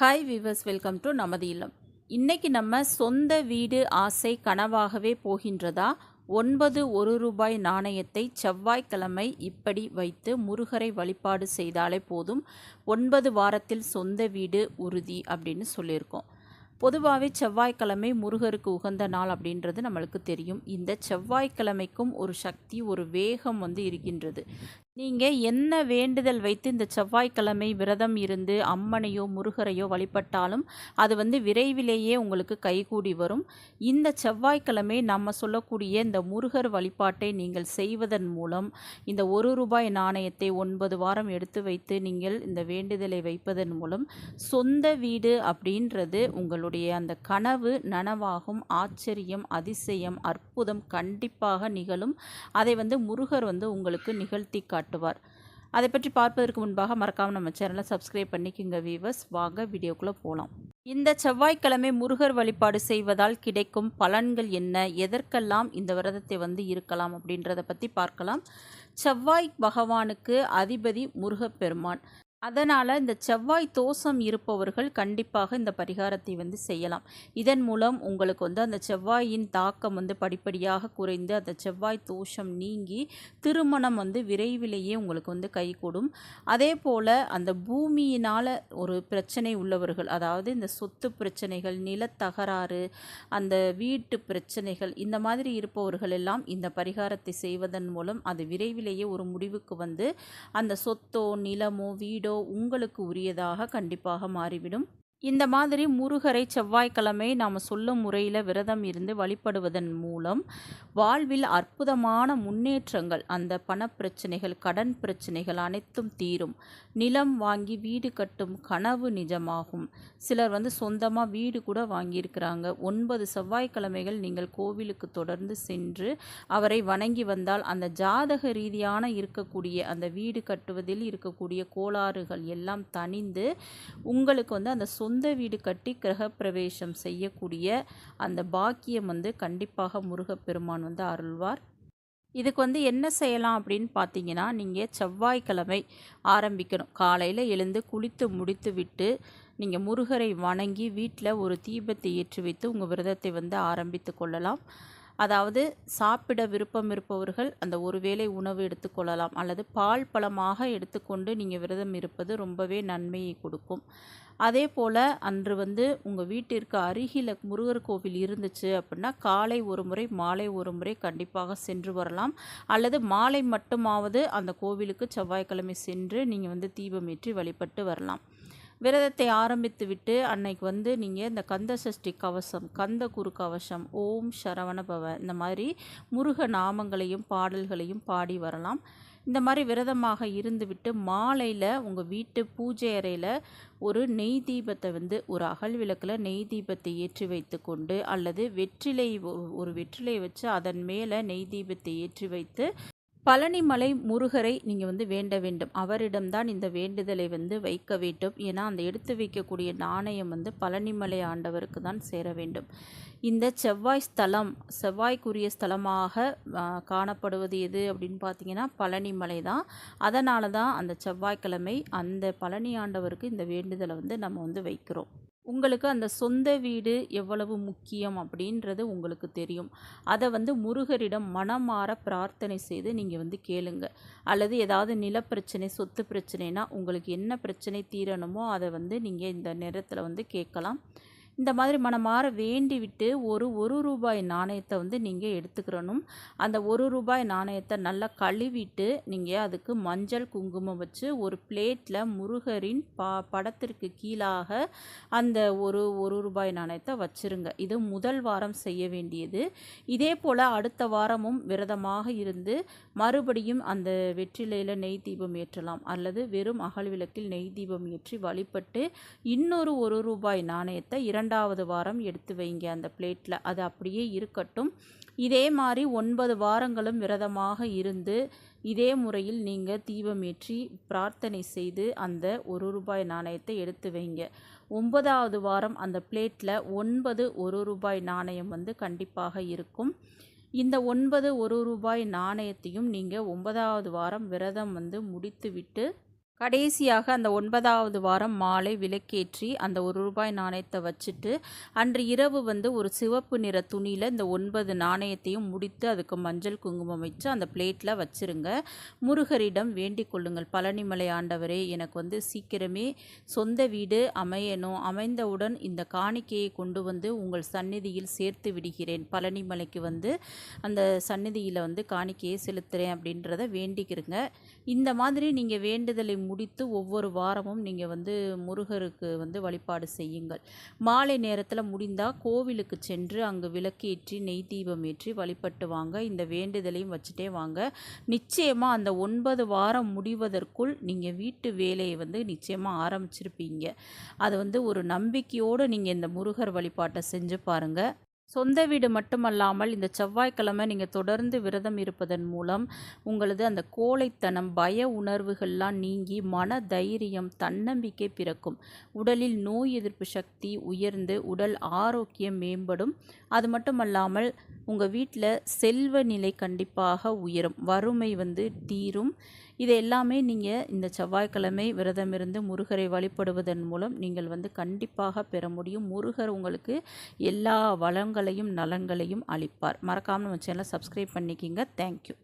Hi viewers welcome to நமது இல்லம் இன்றைக்கி நம்ம சொந்த வீடு ஆசை கனவாகவே போகின்றதா? ஒன்பது ஒரு ரூபாய் நாணயத்தை செவ்வாய்க்கிழமை இப்படி வைத்து முருகரை வழிபாடு செய்தாலே போதும். ஒன்பது வாரத்தில் சொந்த வீடு உறுதி அப்படின்னு சொல்லியிருக்கோம். பொதுவாகவே செவ்வாய்க்கிழமை முருகருக்கு உகந்த நாள் அப்படின்றது நம்மளுக்கு தெரியும். இந்த செவ்வாய்க்கிழமைக்கும் ஒரு சக்தி ஒரு வேகம் வந்து இருக்கின்றது. நீங்கள் என்ன வேண்டுதல் வைத்து இந்த செவ்வாய்க்கிழமை விரதம் இருந்து அம்மனையோ முருகரையோ வழிபட்டாலும் அது வந்து விரைவிலேயே உங்களுக்கு கைகூடி வரும். இந்த செவ்வாய்க்கிழமை நம்ம சொல்லக்கூடிய இந்த முருகர் வழிபாட்டை நீங்கள் செய்வதன் மூலம் இந்த ஒரு ரூபாய் நாணயத்தை ஒன்பது வாரம் எடுத்து வைத்து நீங்கள் இந்த வேண்டுதலை வைப்பதன் மூலம் சொந்த வீடு அப்படின்றது உங்களுடைய அந்த கனவு நனவாகும் ஆச்சரியம் அதிசயம் அற்புதம் கண்டிப்பாக நிகழும். அதை வந்து முருகர் வந்து உங்களுக்கு நிகழ்த்தி காட்டுவார். அதை பற்றி பார்ப்பதற்கு முன்பாக மறக்காமல் நம்ம சேனலை சப்ஸ்கிரைப் பண்ணிக்கோங்க வீவர்ஸ் வாங்க வீடியோக்குள்ளே போகலாம் இந்த செவ்வாய்க்கிழமை முருகர் வழிபாடு செய்வதால் கிடைக்கும் பலன்கள் என்ன? எதற்கெல்லாம் இந்த விரதத்தை வந்து இருக்கலாம் அப்படின்றத பற்றி பார்க்கலாம். செவ்வாய் பகவானுக்கு அதிபதி முருகப்பெருமான். அதனால் இந்த செவ்வாய் தோஷம் இருப்பவர்கள் கண்டிப்பாக இந்த பரிகாரத்தை வந்து செய்யலாம். இதன் மூலம் உங்களுக்கு வந்து அந்த செவ்வாயின் தாக்கம் வந்து படிப்படியாக குறைந்து அந்த செவ்வாய் தோஷம் நீங்கி திருமணம் வந்து விரைவிலேயே உங்களுக்கு வந்து கைகூடும் அதே போல் அந்த பூமியினால் ஒரு பிரச்சனை உள்ளவர்கள் அதாவது இந்த சொத்து பிரச்சனைகள் நிலத்தகராறு அந்த வீட்டு பிரச்சனைகள் இந்த மாதிரி இருப்பவர்கள் எல்லாம் இந்த பரிகாரத்தை செய்வதன் மூலம் அது விரைவிலேயே ஒரு முடிவுக்கு வந்து அந்த சொத்தோ நிலமோ வீடோ உங்களுக்கு உரியதாக கண்டிப்பாக மாறிவிடும். இந்த மாதிரி முருகரை செவ்வாய்க்கிழமை நாம் சொல்லும் முறையில் விரதம் இருந்து வழிபடுவதன் மூலம் வாழ்வில் அற்புதமான முன்னேற்றங்கள் அந்த பணப்பிரச்சனைகள் கடன் பிரச்சனைகள் அனைத்தும் தீரும். நிலம் வாங்கி வீடு கட்டும் கனவு நிஜமாகும். சிலர் வந்து சொந்தமாக வீடு கூட வாங்கியிருக்கிறாங்க. ஒன்பது செவ்வாய்க்கிழமைகள் நீங்கள் கோவிலுக்கு தொடர்ந்து சென்று அவரை வணங்கி வந்தால் அந்த ஜாதக ரீதியான இருக்கக்கூடிய அந்த வீடு கட்டுவதில் இருக்கக்கூடிய கோளாறுகள் எல்லாம் தணிந்து உங்களுக்கு வந்து அந்த சொந்த வீடு கட்டி கிரகப்பிரவேசம் செய்யக்கூடிய அந்த பாக்கியம் வந்து கண்டிப்பாக முருகப்பெருமான் வந்து அருள்வார். இதுக்கு வந்து என்ன செய்யலாம் அப்படின்னு பார்த்தீங்கன்னா நீங்கள் செவ்வாய்க்கிழமை ஆரம்பிக்கணும். காலையில் எழுந்து குளித்து முடித்து விட்டு நீங்கள் முருகரை வணங்கி வீட்டில் ஒரு தீபத்தை ஏற்றி வைத்து உங்கள் விரதத்தை வந்து ஆரம்பித்து கொள்ளலாம். அதாவது சாப்பிட விருப்பம் இருப்பவர்கள் அந்த ஒரு வேளை உணவு எடுத்துக்கொள்ளலாம் அல்லது பால் பழமாக எடுத்துக்கொண்டு நீங்கள் விரதம் இருப்பது ரொம்பவே நன்மையை கொடுக்கும். அதே போல் அன்று வந்து உங்கள் வீட்டிற்கு அருகில் முருகர் கோவில் இருந்துச்சு அப்படின்னா காலை ஒரு முறை மாலை ஒரு முறை கண்டிப்பாக சென்று வரலாம். அல்லது மாலை மட்டுமாவது அந்த கோவிலுக்கு செவ்வாய்க்கிழமை சென்று நீங்கள் வந்து தீபமேற்றி வழிபட்டு வரலாம். விரதத்தை ஆரம்பித்து விட்டு அன்னைக்கு வந்து நீங்கள் இந்த கந்த சஷ்டி கவசம் கந்த குரு கவசம் ஓம் சரவண பவ இந்த மாதிரி முருக நாமங்களையும் பாடல்களையும் பாடி வரலாம். இந்த மாதிரி விரதமாக இருந்துவிட்டு மாலையில் உங்கள் வீட்டு பூஜை அறையில் ஒரு நெய் தீபத்தை வந்து ஒரு அகல் விளக்கில் நெய் தீபத்தை ஏற்றி வைத்து கொண்டு அல்லது வெற்றிலை ஒரு வெற்றிலை வச்சு அதன் மேலே நெய் தீபத்தை ஏற்றி வைத்து பழனிமலை முருகரை நீங்கள் வந்து வேண்ட வேண்டும். அவரிடம்தான் இந்த வேண்டுதலை வந்து வைக்க வேண்டும். ஏன்னா அந்த எடுத்து வைக்கக்கூடிய நாணயம் வந்து பழனிமலை ஆண்டவருக்கு தான் சேர வேண்டும். இந்த செவ்வாய் ஸ்தலம் செவ்வாய்க்குரிய ஸ்தலமாக காணப்படுவது எது அப்படின்னு பார்த்தீங்கன்னா பழனிமலை தான். அதனால தான் அந்த செவ்வாய்க்கிழமை அந்த பழனி ஆண்டவருக்கு இந்த வேண்டுதலை வந்து நம்ம வந்து வைக்கிறோம். உங்களுக்கு அந்த சொந்த வீடு எவ்வளவு முக்கியம் அப்படின்றது உங்களுக்கு தெரியும். அதை வந்து முருகரிடம் மனமாற பிரார்த்தனை செய்து நீங்கள் வந்து கேளுங்க. அல்லது ஏதாவது நிலப்பிரச்சனை சொத்து பிரச்சனைனா உங்களுக்கு என்ன பிரச்சனை தீரணுமோ அதை வந்து நீங்கள் இந்த நேரத்தில் வந்து கேட்கலாம். இந்த மாதிரி மனமாற வேண்டி விட்டு ஒரு ஒரு ரூபாய் நாணயத்தை வந்து நீங்கள் எடுத்துக்கிறணும். அந்த ஒரு ரூபாய் நாணயத்தை நல்லா கழுவிட்டு நீங்கள் அதுக்கு மஞ்சள் குங்குமம் வச்சு ஒரு பிளேட்டில் முருகரின் பா படத்திற்கு கீழாக அந்த ஒரு ஒரு ரூபாய் நாணயத்தை வச்சுருங்க. இது முதல் வாரம் செய்ய வேண்டியது. இதே போல் அடுத்த வாரமும் விரதமாக இருந்து மறுபடியும் அந்த வெற்றிலையில் நெய் தீபம் ஏற்றலாம். அல்லது வெறும் அகல் விளக்கில் நெய் தீபம் ஏற்றி வழிபட்டு இன்னொரு ஒரு ரூபாய் நாணயத்தை இரண்டு இரண்டாவது வாரம் எடுத்து வைங்க அந்த பிளேட்டில் அது அப்படியே இருக்கட்டும். இதே மாதிரி ஒன்பது வாரங்களும் விரதமாக இருந்து இதே முறையில் நீங்கள் தீபமேற்றி பிரார்த்தனை செய்து அந்த ஒரு ரூபாய் நாணயத்தை எடுத்து வைங்க. ஒன்பதாவது வாரம் அந்த பிளேட்டில் ஒன்பது ஒரு ரூபாய் நாணயம் வந்து கண்டிப்பாக இருக்கும். இந்த ஒன்பது ஒரு ரூபாய் நாணயத்தையும் நீங்கள் ஒன்பதாவது வாரம் விரதம் வந்து முடித்துவிட்டு கடைசியாக அந்த ஒன்பதாவது வாரம் மாலை விளக்கேற்றி அந்த ஒரு ரூபாய் நாணயத்தை வச்சுட்டு அன்று இரவு வந்து ஒரு சிவப்பு நிற துணியில் இந்த ஒன்பது நாணயத்தையும் முடித்து அதுக்கு மஞ்சள் குங்குமம் வச்சு அந்த பிளேட்டில் வச்சுருங்க. முருகரிடம் வேண்டிக் கொள்ளுங்கள். பழனிமலை ஆண்டவரே எனக்கு வந்து சீக்கிரமே சொந்த வீடு அமையணும். அமைந்தவுடன் இந்த காணிக்கையை கொண்டு வந்து உங்கள் சந்நிதியில் சேர்த்து விடுகிறேன். பழனிமலைக்கு வந்து அந்த சந்நிதியில் வந்து காணிக்கையை செலுத்துகிறேன் அப்படின்றத வேண்டிக்கிறங்க. இந்த மாதிரி நீங்கள் வேண்டுதலை முடித்து ஒவ்வொரு வாரமும் நீங்கள் வந்து முருகருக்கு வந்து வழிபாடு செய்யுங்கள். மாலை நேரத்தில் முடிந்தால் கோவிலுக்கு சென்று அங்கு விளக்கேற்றி நெய் தீபம் ஏற்றி வழிபட்டு வாங்க. இந்த வேண்டுதலையும் வச்சுட்டே வாங்க. நிச்சயமாக அந்த ஒன்பது வாரம் முடிவதற்குள் நீங்கள் வீட்டு வேலையை வந்து நிச்சயமாக ஆரம்பிச்சிருப்பீங்க. அது வந்து ஒரு நம்பிக்கையோடு நீங்கள் இந்த முருகர் வழிபாட்டை செஞ்சு பாருங்கள் சொந்த வீடு மட்டுமல்லாமல் இந்த செவ்வாய்க்கிழமை நீங்கள் தொடர்ந்து விரதம் இருப்பதன் மூலம் உங்களது அந்த கோழைத்தனம் பய உணர்வுகள்லாம் நீங்கி மன தைரியம் தன்னம்பிக்கை பிறக்கும். உடலில் நோய் எதிர்ப்பு சக்தி உயர்ந்து உடல் ஆரோக்கியம் மேம்படும். அது மட்டுமல்லாமல் உங்கள் வீட்டில் செல்வ நிலை கண்டிப்பாக உயரும். வறுமை வந்து தீரும். இது எல்லாமே நீங்கள் இந்த செவ்வாய்க்கிழமை விரதம் இருந்து முருகரை வழிபடுவதன் மூலம் நீங்கள் வந்து கண்டிப்பாக பெற முடியும். முருகர் உங்களுக்கு எல்லா வளங்களையும் நலன்களையும் அளிப்பார். மறக்காமல் நம்ம சேனலை சப்ஸ்கிரைப் பண்ணிக்கிங்க. தேங்க்யூ